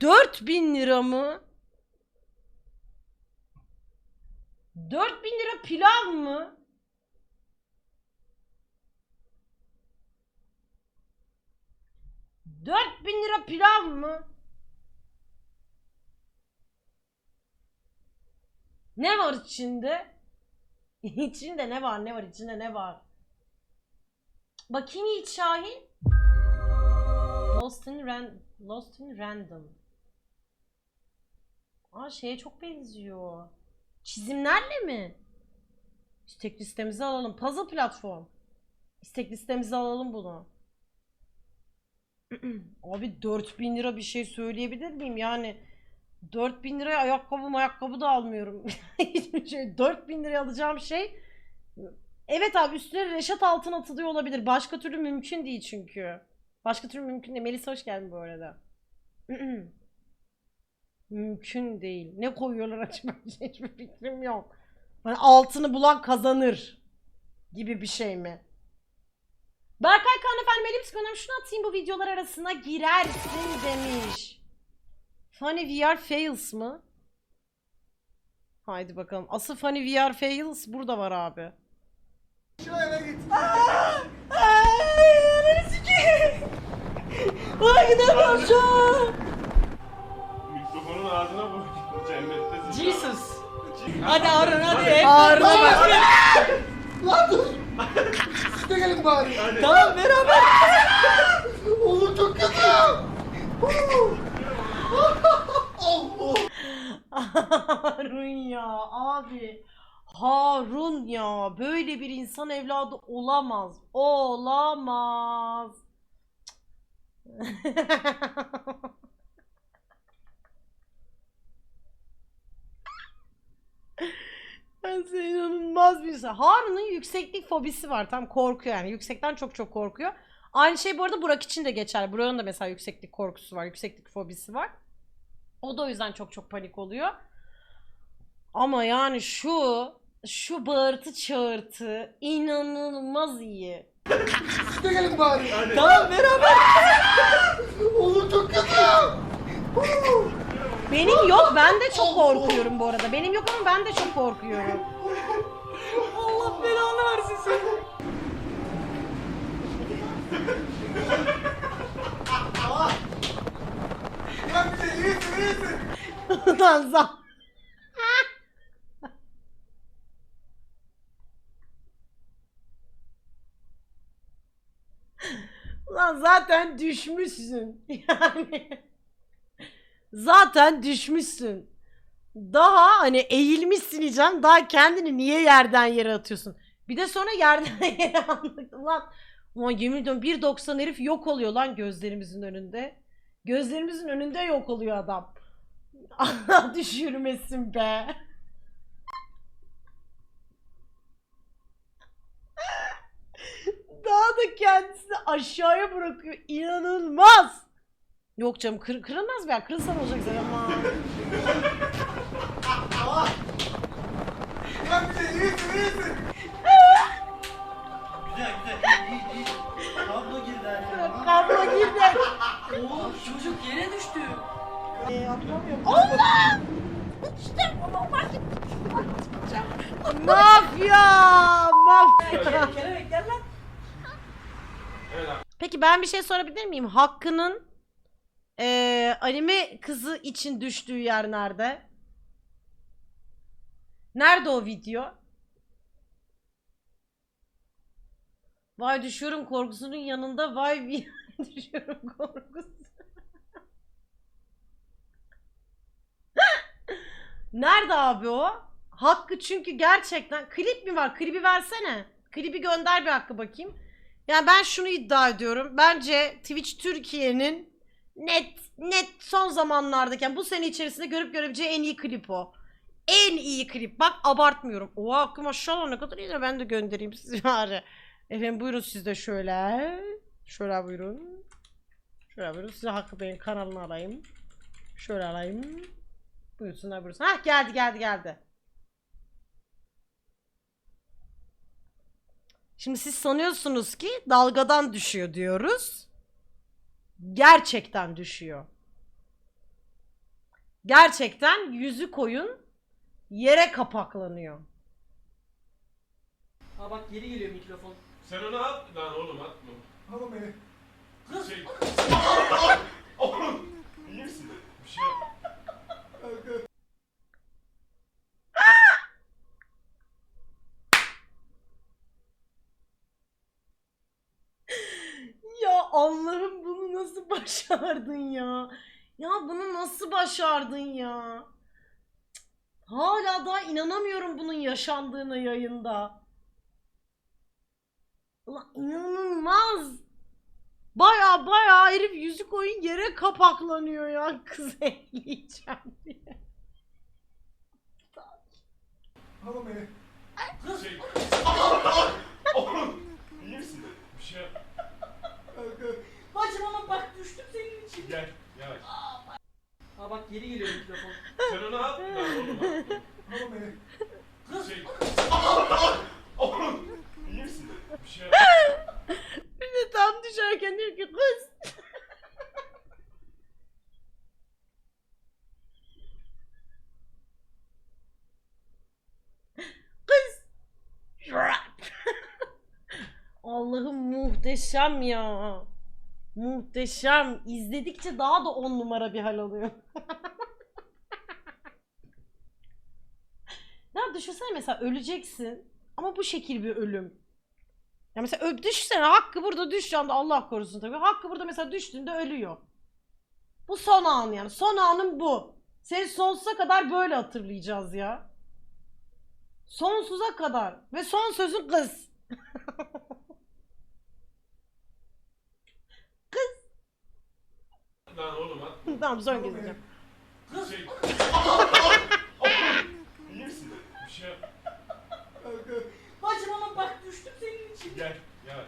4000 lira mı? 4000 lira pilav mı? Dört bin lira pilav mı? Ne var içinde? içinde ne var ne var içinde ne var? Bakayım Yiğit. Ran Lost in Random. Aa şeye çok benziyor. Çizimlerle mi? İstek listemize alalım. Puzzle platform. İstek listemize alalım bunu. Abi 4000 lira bir şey söyleyebilir miyim? Yani 4000 liraya ayakkabı ayakkabı da almıyorum. Hiçbir şey. 4000 liraya alacağım şey. Evet abi üstüne reşat altın atılıyor olabilir. Başka türlü mümkün değil çünkü. Başka türlü mümkün değil. Melisa hoş geldin bu arada. mümkün değil. Ne koyuyorlar acaba? Hiçbir fikrim yok. Hani altını bulan kazanır gibi bir şey mi? Berkay Kaan efendim elim sıkıyorum şunu atayım bu videolar arasına girersin demiş. Funny VR Fails mı? Haydi bakalım. Asıl Funny VR Fails burada var abi. Şuraya git. Mikrofonun ağzına vur. Cennettesin. Jesus. Hadi Harun hadi. Ağrına Lan dur. Siz de gelin bari. Tamam beraber. Oğlum çok kötü. Harun ya abi. Harun ya böyle bir insan evladı olamaz. Olamaz. İnanılmaz bir insan. Harun'un yükseklik fobisi var. Tam korkuyor yani. Yüksekten çok çok korkuyor. Aynı şey bu arada Burak için de geçerli. Burak'ın da mesela yükseklik korkusu var. Yükseklik fobisi var. O da o yüzden çok çok panik oluyor. Ama yani şu şu bağırtı çağırtı inanılmaz iyi. Siz de gelin bari. Tamam beraber. Oğlum çok kötü. Benim yok ben de çok korkuyorum bu arada. Benim yok ama ben de çok korkuyorum. Allah belanı versin seni. Lan bize iyisin iyisin. Ulan za- Ulan zaten düşmüşsün. Yani zaten düşmüşsün. Daha hani eğilmişsin diyeceğim. Daha kendini niye yerden yere atıyorsun? Bir de sonra yerden yere attık. Ulan, ulan yemin ediyorum 1.90 herif yok oluyor lan gözlerimizin önünde. Gözlerimizin önünde yok oluyor adam. Allah düşürmesin be. Daha da kendisini aşağıya bırakıyor. İnanılmaz. Yok canım kır, kırılmaz mı ya? Kırılsa ne olacak zaten ama. Lan bize iyisin iyisin. Güzel güzel. İyi iyi. Kablo girdi her yere. Kablo girdi. Oğlum çocuk yere düştü. Ee, atlamıyorum. Allah! İşte bunu fark Mafya! Mafya! Kelebek gel lan. Peki ben bir şey sorabilir miyim? Hakkı'nın eee anime kızı için düştüğü yer nerede? Nerede o video? Vay düşüyorum korkusunun yanında vay bir düşüyorum korkusu. Nerede abi o? Hakkı çünkü gerçekten klip mi var? Klibi versene. Klibi gönder bir Hakkı bakayım. Yani ben şunu iddia ediyorum. Bence Twitch Türkiye'nin net net son zamanlardaki yani bu sene içerisinde görüp görebileceği en iyi klip o. En iyi klip. Bak abartmıyorum. Oha Hakkı maşallah ne kadar iyi de ben de göndereyim sizi bari. Efendim buyurun siz de şöyle. Şöyle buyurun. Şöyle buyurun. Size Hakkı Bey'in kanalını alayım. Şöyle alayım. Buyursunlar buyursunlar. Hah geldi geldi geldi. Şimdi siz sanıyorsunuz ki dalgadan düşüyor diyoruz. Gerçekten düşüyor. Gerçekten yüzü koyun yere kapaklanıyor. Aa bak geri geliyor mikrofon. Sen onu at lan oğlum atma. Alın beni. Kız. Şey. oğlum iyi misin? Bir şey yap. Kanka. Ya Allah'ım bunu nasıl başardın ya? Ya bunu nasıl başardın ya? Hala daha inanamıyorum bunun yaşandığına yayında. Ulan inanılmaz. Baya baya herif yüzük oyun yere kapaklanıyor ya. Kız ekleyeceğim diye. Alın beni. Şey. oğlum iyi misin? Bir şey yap. Kanka. Bacım ama bak düştüm senin için. Gel yavaş. Aa bak geri geliyor mikrofon. Sen onu at lan oğlum atma. Alın beni. Kız. Şey. oğlum iyi misin? Bir şey yap. Bir de tam düşerken diyor ki kız. kız. Allah'ım muhteşem ya. Muhteşem. İzledikçe daha da on numara bir hal alıyor. ya düşünsene mesela öleceksin ama bu şekil bir ölüm. Ya mesela düşünsene Hakkı burada düştüğü anda Allah korusun tabii. Hakkı burada mesela düştüğünde ölüyor. Bu son an yani. Son anın bu. Seni sonsuza kadar böyle hatırlayacağız ya. Sonsuza kadar. Ve son sözün kız. Lan atma. tamam diyeceğim. Kız. Şey. iyi misin? Bir şey yap. Bacım ama bak düştüm senin için. Gel yavaş.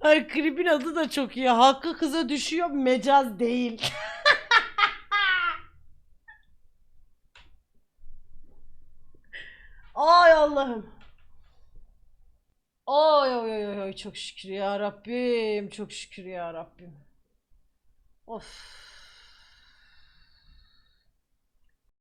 Ay klibin adı da çok iyi. Hakkı kıza düşüyor mecaz değil. Ay Allah'ım. Ay ay ay, ay çok şükür ya Rabbim. Çok şükür ya Rabbim. Of.